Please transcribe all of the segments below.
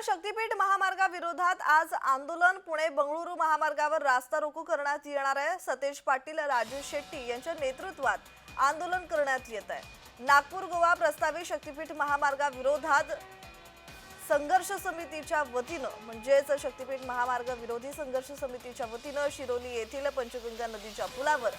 दरम्यान शक्तीपीठ महामार्गाविरोधात आज आंदोलन पुणे बंगळुरू महामार्गावर रास्ता रोको करण्यात येणार आहे. सतेज पाटील राजू शेट्टी यांच्या नेतृत्वात आंदोलन करण्यात येत आहे. नागपूर गोवा प्रस्तावित शक्तीपीठ महामार्गाविरोधात संघर्ष समितीच्या वतीनं म्हणजेच शक्तीपीठ महामार्ग विरोधी संघर्ष समितीच्या वतीनं शिरोली येथील पंचगंगा नदीच्या पुलावर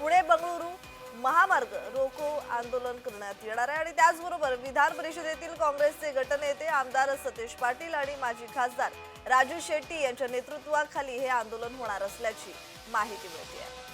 पुणे बंगळुरू महामार्ग रोको आंदोलन करण्यात येणार आहे. आणि त्याचबरोबर विधान परिषदेतील काँग्रेसचे गटनेते आमदार सतीश पाटील आणि माजी खासदार राजू शेट्टी यांच्या नेतृत्वाखाली हे आंदोलन होणार असल्याची माहिती मिळते. आहे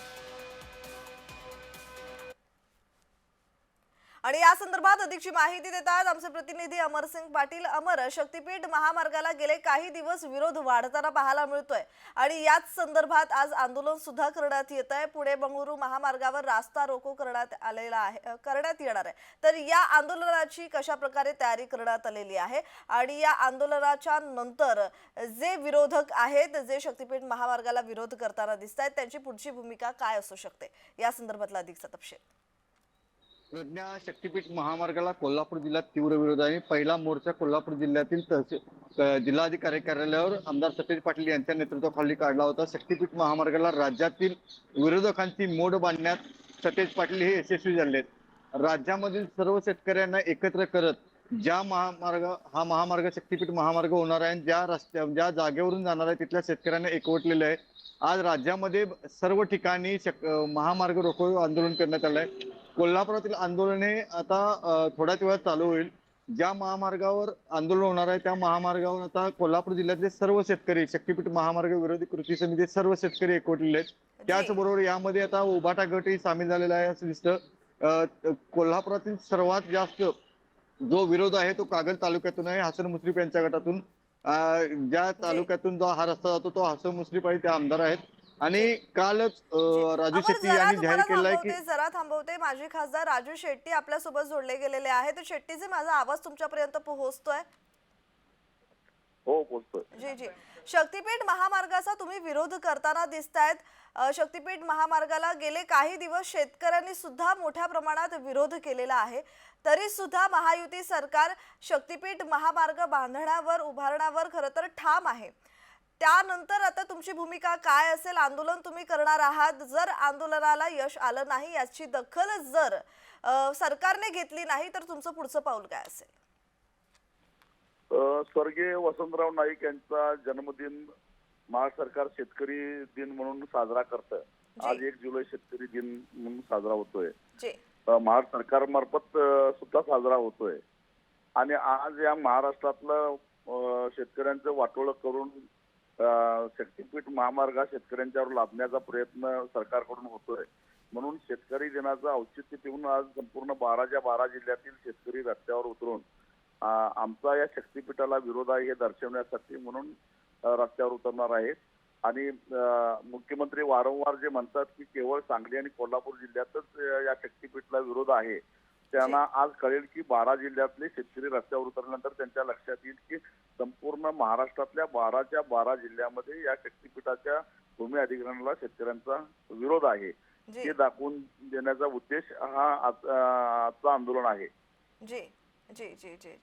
आणि या संदर्भात अधिकची माहिती देतात आमचे प्रतिनिधी अमरसिंग पाटील अमर शक्तीपीठ महामार्गाला गेले काही दिवस विरोध वाढताना पाहायला मिळतोय. आणि याच संदर्भात आज आंदोलन सुद्धा करण्यात येत आहे पुणे बंगळुरू महामार्गावर रास्ता रोको करण्यात आलेला आहे करण्यात येणार आहे. तर या आंदोलनाची कशा प्रकारे तयारी करण्यात आलेली आहे? आणि या आंदोलनाच्या नंतर जे विरोधक आहेत जे शक्तीपीठ महामार्गाला विरोध करताना दिसत आहेत त्यांची पुढची भूमिका काय असू शकते? या संदर्भातला अधिकचा तपशील. प्रज्ञा शक्तीपीठ महामार्गाला कोल्हापूर जिल्ह्यात तीव्र विरोध आहे. पहिला मोर्चा कोल्हापूर जिल्ह्यातील तहसील जिल्हाधिकारी कार्यालयावर आमदार सतेज पाटील यांच्या नेतृत्वाखाली काढला होता. शक्तीपीठ महामार्गाला राज्यातील विरोधकांची मोड बांधण्यात सतेज पाटील हे यशस्वी झाले राज्यामधील सर्व शेतकऱ्यांना एकत्र करत ज्या महामार्ग हा महामार्ग शक्तीपीठ महामार्ग होणार आहे आणि ज्या रस्त्या ज्या जागेवरून जाणार आहे तिथल्या शेतकऱ्यांना एकवटलेलं आहे. आज राज्यामध्ये सर्व ठिकाणी शक- महामार्ग रोको आंदोलन करण्यात आलंय. कोल्हापुरातील आंदोलने आता अ, थोड्याच वेळात चालू होईल. ज्या महामार्गावर आंदोलन होणार आहे त्या महामार्गावर आता कोल्हापूर जिल्ह्यातले सर्व शेतकरी शक्तीपीठ महामार्ग विरोधी कृती समिती सर्व शेतकरी एकवटलेले आहेत. त्याचबरोबर यामध्ये आता उबाटा गटही सामील झालेला आहे असं दिसतं. अ, कोल्हापुरातील सर्वात जास्त जो विरोध आहे तो कागल तालुक्यातून आहे हसन मुश्रीफ यांच्या गटातून. ज्या तालुक्यातून जो हा रस्ता जातो तो हसन मुश्रीफ आहे ते आमदार आहेत. आणि कालच राजू शेट्टी जरा यांनी जाहीर केलंय की थांबवते जरा थांबवते. माजी खासदार राजू शेट्टी आपल्यासोबत जोडले गेलेले आहेत. तर शेट्टीचे माझा आवाज तुमच्यापर्यंत पोहोचतोय? हो जी जी. शक्तीपीठ महामार्गाचा तुम्ही विरोध करताना दिसतायत. शक्तीपीठ महामार्गाला गेले काही दिवस शेतकऱ्यांनी सुद्धा मोठ्या प्रमाणात विरोध केलेला आहे. तरी सुद्धा महायुती सरकार शक्तीपीठ महामार्ग बांधण्यावर उभारण्यावर खरं तर ठाम आहे. त्यानंतर आता तुमची भूमिका काय असेल आंदोलन तुम्ही करणार आहात. जर आंदोलनाला यश आलं नाही याची दखल जर सरकारने घेतली नाही तर तुमचं पुढचं पाऊल काय असेल? स्वर्गीय वसंतराव नाईक यांचा जन्मदिन महाराष्ट्र सरकार शेतकरी दिन म्हणून साजरा करतं. आज एक जुलै शेतकरी दिन म्हणून साजरा होतोय. महाराष्ट्र सरकारमार्फत अ, सुद्धा साजरा होतोय. आणि आज या महाराष्ट्रातलं शेतकऱ्यांचं वाटोळं करून शक्तीपीठ महामार्ग हा शेतकऱ्यांच्यावर लादण्याचा प्रयत्न सरकारकडून होतोय. म्हणून शेतकरी दिनाचं औचित्य ठेवून आज संपूर्ण बाराच्या बारा जिल्ह्यातील शेतकरी रस्त्यावर उतरून आमचा या शक्तीपीठाला विरोध आहे हे दर्शवण्यासाठी म्हणून रस्त्यावर उतरणार आहेत. आणि मुख्यमंत्री वारंवार जे म्हणतात की केवळ सांगली आणि कोल्हापूर जिल्ह्यातच या शक्तीपीठला विरोध आहे त्यांना आज कळेल की बारा जिल्ह्यातले शेतकरी रस्त्यावर उतरल्यानंतर त्यांच्या लक्षात येईल की संपूर्ण महाराष्ट्रातल्या बाराच्या बारा जिल्ह्यामध्ये या शक्तीपीठाच्या भूमी अधिग्रहणाला शेतकऱ्यांचा विरोध आहे. हे दाखवून देण्याचा उद्देश हा आजचं आंदोलन आहे. जी जी जी.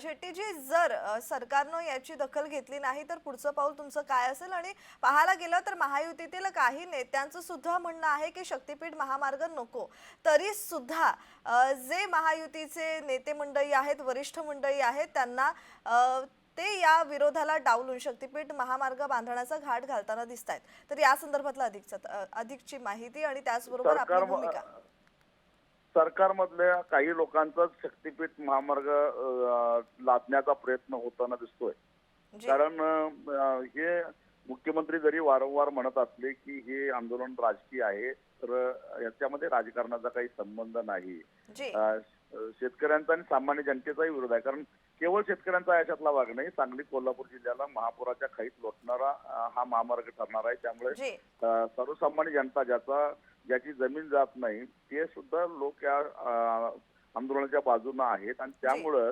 शेट्टीजी जर सरकारनं याची दखल घेतली नाही तर पुढचं पाऊल तुमचं काय असेल? आणि पाहायला गेलं तर महायुतीतील काही नेत्यांचं सुद्धा म्हणणं आहे की शक्तीपीठ महामार्ग नको. तरी सुद्धा जे महायुतीचे नेते मंडळी आहेत वरिष्ठ मंडळी आहेत त्यांना ते या विरोधाला डावलून शक्तीपीठ महामार्ग बांधण्याचा घाट घालताना दिसत आहेत तर या संदर्भातला अधिकचा अधिकची माहिती आणि त्याचबरोबर आपली भूमिका. सरकारमधल्या काही लोकांचा शक्तीपीठ महामार्ग लादण्याचा प्रयत्न होताना दिसतोय. कारण हे मुख्यमंत्री जरी वारंवार म्हणत असले की हे आंदोलन राजकीय आहे तर याच्यामध्ये राजकारणाचा काही संबंध नाही. शेतकऱ्यांचा आणि सामान्य जनतेचाही विरोध आहे. कारण केवळ शेतकऱ्यांचा याच्यातला भाग नाही सांगली कोल्हापूर जिल्ह्याला महापुराच्या खाईत लोटणारा हा महामार्ग ठरणार आहे. त्यामुळे सर्वसामान्य जनता ज्याचा ज्याची जमीन जात नाही ते सुद्धा लोक या आंदोलनाच्या बाजूने आहेत. आणि त्यामुळं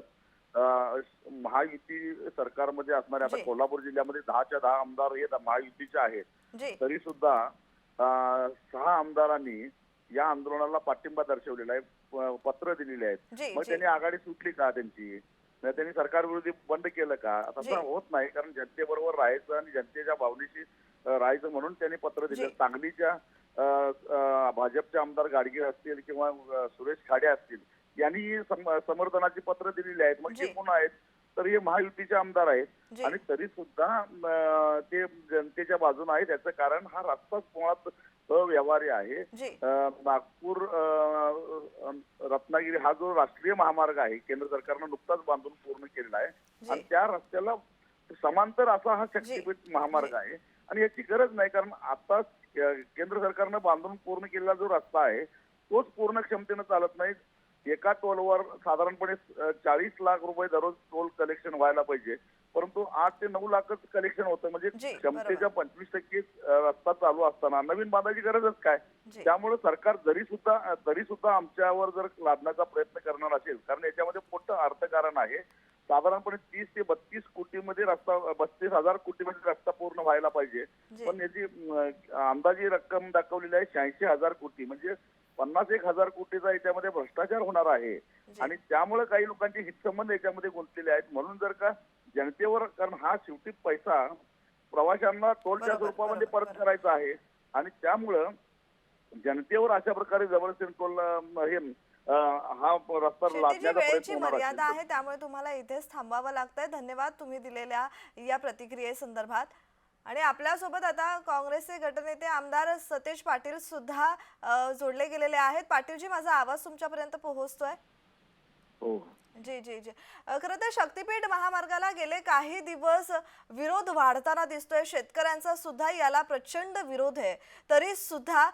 महायुती सरकारमध्ये असणारे आता. कोल्हापूर जिल्ह्यामध्ये दहाच्या दहा आमदार हे महायुतीचे आहेत. तरी सुद्धा सहा आमदारांनी या आंदोलनाला पाठिंबा दर्शवलेला आहे पत्र दिलेले आहेत. मग त्यांनी आघाडी सुटली का त्यांची? नाही त्यांनी सरकार विरोधी बंड केलं का. तसं होत नाही कारण जनतेबरोबर राहायचं आणि जनतेच्या भावनेशी राहायचं म्हणून त्यांनी पत्र दिलं. सांगलीच्या भाजपचे आमदार गाडगीळ असतील किंवा सुरेश खाडे असतील यांनी सम- समर्थनाची पत्र दिलेली आहेत मग जी. ते कोण आहेत तर हे महायुतीचे आमदार आहेत. आणि तरी सुद्धा ते जनतेच्या बाजूने आहेत. याचं कारण हा रस्ताच मुळात अव्यवहार्य आहे. नागपूर रत्नागिरी हा जो राष्ट्रीय महामार्ग आहे केंद्र सरकारनं नुकताच बांधून पूर्ण केलेला आहे. आणि त्या रस्त्याला समांतर असा हा शक्तीपीठ महामार्ग आहे. आणि याची गरज नाही कारण आता केंद्र सरकारनं बांधून पूर्ण केलेला जो रस्ता आहे तोच पूर्ण क्षमतेनं चालत नाही. एका टोलवर साधारणपणे चाळीस लाख रुपये दररोज टोल कलेक्शन व्हायला पाहिजे. परंतु आठ ते नऊ लाखच कलेक्शन होतं. म्हणजे क्षमतेच्या पंचवीस टक्के रस्ता चालू असताना नवीन बांधायची गरजच काय? त्यामुळे सरकार जरी सुद्धा तरी सुद्धा आमच्यावर जर लादण्याचा प्रयत्न करणार असेल कारण याच्यामध्ये मोठं अर्थकारण आहे. साधारणपणे तीस ते बत्तीस कोटीमध्ये रस्ता बत्तीस हजार कोटीमध्ये रस्ता पूर्ण व्हायला पाहिजे. पण याची अंदाजी रक्कम दाखवलेली आहे शहाऐंशी हजार कोटी. म्हणजे पन्नास एक हजार कोटीचा याच्यामध्ये भ्रष्टाचार होणार आहे. आणि त्यामुळे काही लोकांचे हितसंबंध याच्यामध्ये गुंतलेले आहेत. म्हणून जर का जनतेवर कारण हा शेवटी पैसा प्रवाशांना टोलच्या स्वरूपामध्ये परत. करायचा आहे. आणि त्यामुळं जनतेवर अशा प्रकारे जबरदस्ती टोल अं, हे हा रस्ता लादण्याचा वेळेची प्रयत्न होणार मर्यादा असेल. आहे त्यामुळे तुम्हाला इथेच थांबावं लागतंय. धन्यवाद तुम्ही दिलेल्या या प्रतिक्रियेसंदर्भात. आणि आपल्यासोबत आता काँग्रेसचे गटनेते आमदार सतेज पाटील सुद्धा अ, जोडले गेलेले आहेत. पाटीलजी माझा आवाज तुमच्यापर्यंत पोहोचतोय? हो. जी जी जी. खरं तर शक्तीपीठ महामार्गाला गेले काही दिवस विरोध वाढताना दिसतोय. शेतकऱ्यांचा सुद्धा याला प्रचंड विरोध आहे. तरी सुद्धा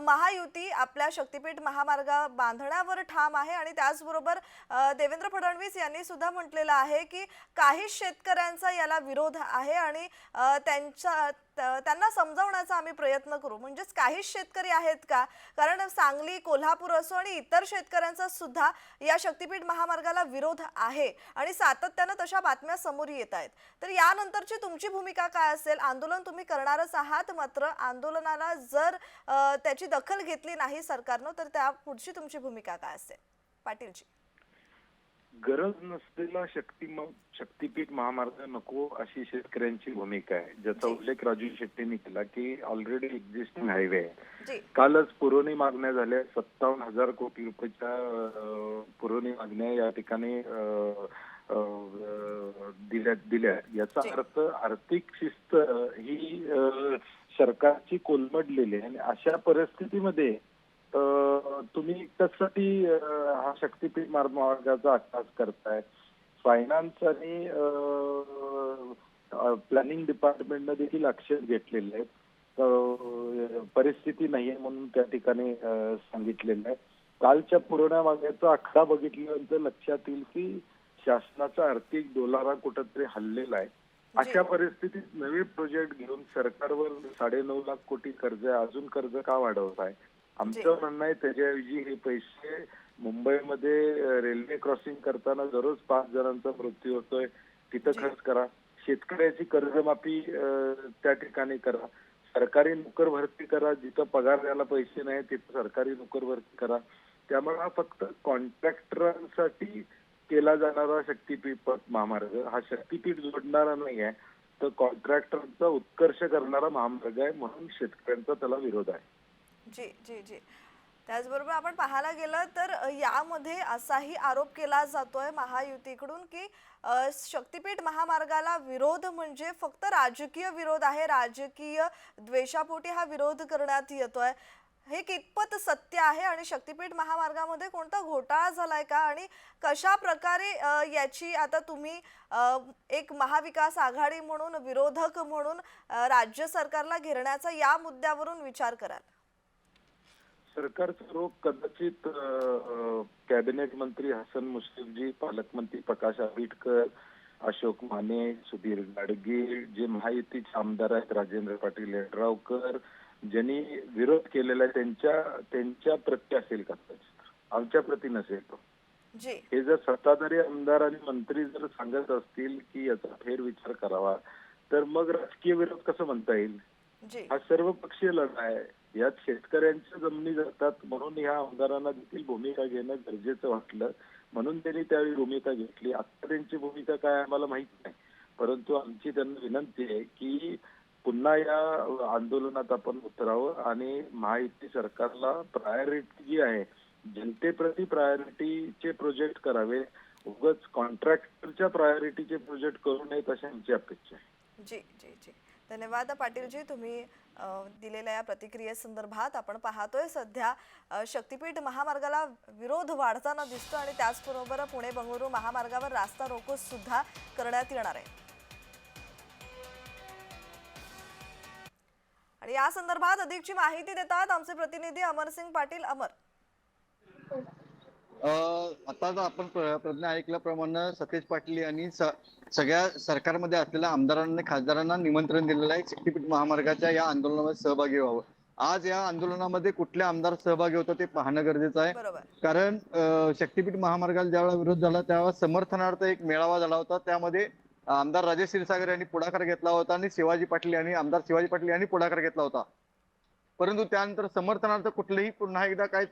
महायुती आपल्या शक्तीपीठ महामार्ग बांधण्यावर ठाम आहे आणि त्याचबरोबर देवेंद्र फडणवीस यांनी सुद्धा म्हटलेलं आहे की काही शेतकऱ्यांचा याला विरोध आहे आणि त्यांच्या त्यांना समजावण्याचा आम्ही प्रयत्न करू. म्हणजेच काहीच शेतकरी आहेत का? कारण सांगली कोल्हापूर असो आणि इतर शेतकऱ्यांचा सुद्धा या शक्तीपीठ महामार्गाला विरोध आहे आणि सातत्यानं तशा बातम्या समोर येत आहेत. तर यानंतरची तुमची भूमिका काय असेल? आंदोलन तुम्ही करणारच आहात मात्र आंदोलनाला जर त्याची दखल घेतली नाही सरकारनं तर त्या पुढची तुमची भूमिका काय असेल? पाटीलजी. गरज नसलेला शक्ती शक्तीपीठ महामार्ग नको अशी शेतकऱ्यांची भूमिका आहे. ज्याचा. उल्लेख राजू शेट्टींनी केला की ऑलरेडी एक्झिस्टिंग हायवे आहे. कालच पुरवणी मागण्या झाल्या. सत्तावन्न हजार कोटी रुपयाच्या पुरवणी मागण्या या ठिकाणी दिल्या दिल्या याचा. अर्थ आर्थिक शिस्त ही सरकारची कोलमडलेली आहे. आणि अशा परिस्थितीमध्ये तुम्ही अं, हा शक्तीपीठ मार्ग मार्गाचा अभ्यास करताय? फायनान्स आणि प्लॅनिंग डिपार्टमेंटनं देखील आक्षेप घेतलेले आहेत. परिस्थिती नाहीये म्हणून त्या ठिकाणी सांगितलेलं आहे. कालच्या पुरवण्या मागण्याचा आकडा बघितल्यानंतर लक्षात येईल की शासनाचा आर्थिक डोलारा कुठंतरी हल्लेला आहे. अशा परिस्थितीत नवे प्रोजेक्ट घेऊन सरकारवर साडेनऊ लाख कोटी कर्ज आहे अजून कर्ज का वाढवत आहे? आमचं म्हणणं आहे त्याच्याऐवजी हे पैसे मुंबईमध्ये रेल्वे क्रॉसिंग करताना दररोज पाच जणांचा मृत्यू होतोय. तिथं. खर्च करा. शेतकऱ्याची कर्जमाफी त्या ठिकाणी करा. सरकारी नोकर भरती करा. जिथं पगार द्यायला पैसे नाही तिथं सरकारी नोकर भरती करा. त्यामुळे हा फक्त कॉन्ट्रॅक्टरांसाठी केला जाणारा शक्तीपीठ महामार्ग हा शक्तीपीठ जोडणारा नाही आहे. तर कॉन्ट्रॅक्टरचा उत्कर्ष करणारा महामार्ग आहे म्हणून शेतकऱ्यांचा त्याला विरोध आहे. जी जी जी. त्याचबरोबर आपण पाहायला गेलं तर यामध्ये असाही आरोप केला जातोय महायुतीकडून की शक्तिपीठ शक्तीपीठ महामार्गाला विरोध म्हणजे फक्त राजकीय विरोध आहे. राजकीय द्वेषापोटी हा विरोध करण्यात येतोय. हे कितपत सत्य आहे आणि शक्तीपीठ महामार्गामध्ये कोणता घोटाळा झालाय का? आणि कशा प्रकारे याची आता तुम्ही एक महाविकास आघाडी म्हणून विरोधक म्हणून राज्य सरकारला घेरण्याचा या मुद्द्यावरून विचार कराल? सरकारचा रोग कदाचित कॅबिनेट मंत्री हसन मुश्रीफजी पालकमंत्री प्रकाश आंबेडकर अशोक माने सुधीर गाडगीळ जे महायुतीचे आमदार आहेत राजेंद्र पाटील यड्रावकर ज्यांनी विरोध केलेला आहे त्यांच्या त्यांच्या प्रती असेल कदाचित. आमच्या प्रती नसेल तो. जी. हे जर सत्ताधारी आमदार आणि मंत्री जर सांगत असतील की याचा फेरविचार करावा तर मग राजकीय विरोध कसं म्हणता येईल? हा सर्व पक्षीय लढा आहे. यात शेतकऱ्यांच्या जमिनी जातात. म्हणून ह्या आमदारांना देखील भूमिका घेणं गरजेचं वाटलं. म्हणून त्यांनी त्यावेळी भूमिका घेतली. आता त्यांची भूमिका काय आम्हाला माहीत नाही. परंतु आमची त्यांना विनंती आहे की पुन्हा या आंदोलनात आपण उतरावं आणि महायुती सरकारला प्रायोरिटी जी आहे जनतेप्रती प्रायोरिटीचे प्रोजेक्ट करावे. उगच कॉन्ट्रॅक्टरच्या प्रायोरिटीचे प्रोजेक्ट करू नयेत अशी आमची अपेक्षा आहे. जी जी जी. धन्यवाद पाटीलजी तुम्ही दिलेल्या या प्रतिक्रियेसंदर्भात आपण पाहतोय सध्या शक्तीपीठ महामार्गाला विरोध वाढताना दिसतो आणि त्याचबरोबर पुणे बंगळुरू महामार्गावर रास्ता रोको सुद्धा करण्यात येणार आहे. आणि या संदर्भात अधिकची माहिती देतात आमचे प्रतिनिधी अमरसिंग पाटील. अमर. आता आपण प्र- प्रज्ञा ऐकल्याप्रमाणे सतेज पाटील यांनी सगळ्या सरकारमध्ये असलेल्या आमदारांना खासदारांना निमंत्रण दिलेलं आहे. शक्तीपीठ महामार्गाच्या या आंदोलनामध्ये सहभागी व्हावं. आज या आंदोलनामध्ये कुठले आमदार सहभागी होतात ते पाहणं गरजेचं आहे. कारण शक्तीपीठ महामार्गाला ज्यावेळेला विरोध झाला त्यावेळेला समर्थनार्थ एक मेळावा झाला होता. त्यामध्ये आमदार राजेश क्षीरसागर यांनी पुढाकार घेतला होता आणि शिवाजी पाटील यांनी आमदार शिवाजी पाटील यांनी पुढाकार घेतला होता. परंतु त्यानंतर समर्थनार्थ कुठलंही पुन्हा एकदा काही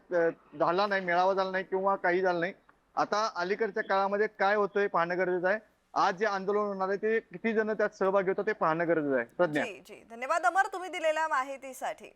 झाला नाही मेळावा झाला नाही किंवा काही झालं नाही. आता अलीकडच्या काळामध्ये काय होतंय पाहणं गरजेचं आहे. आज जे आंदोलन होणार आहे ते किती जण त्यात सहभागी होतात ते पाहणं गरजेचं आहे. प्रज्ञा. धन्यवाद अमर तुम्ही दिलेल्या माहितीसाठी.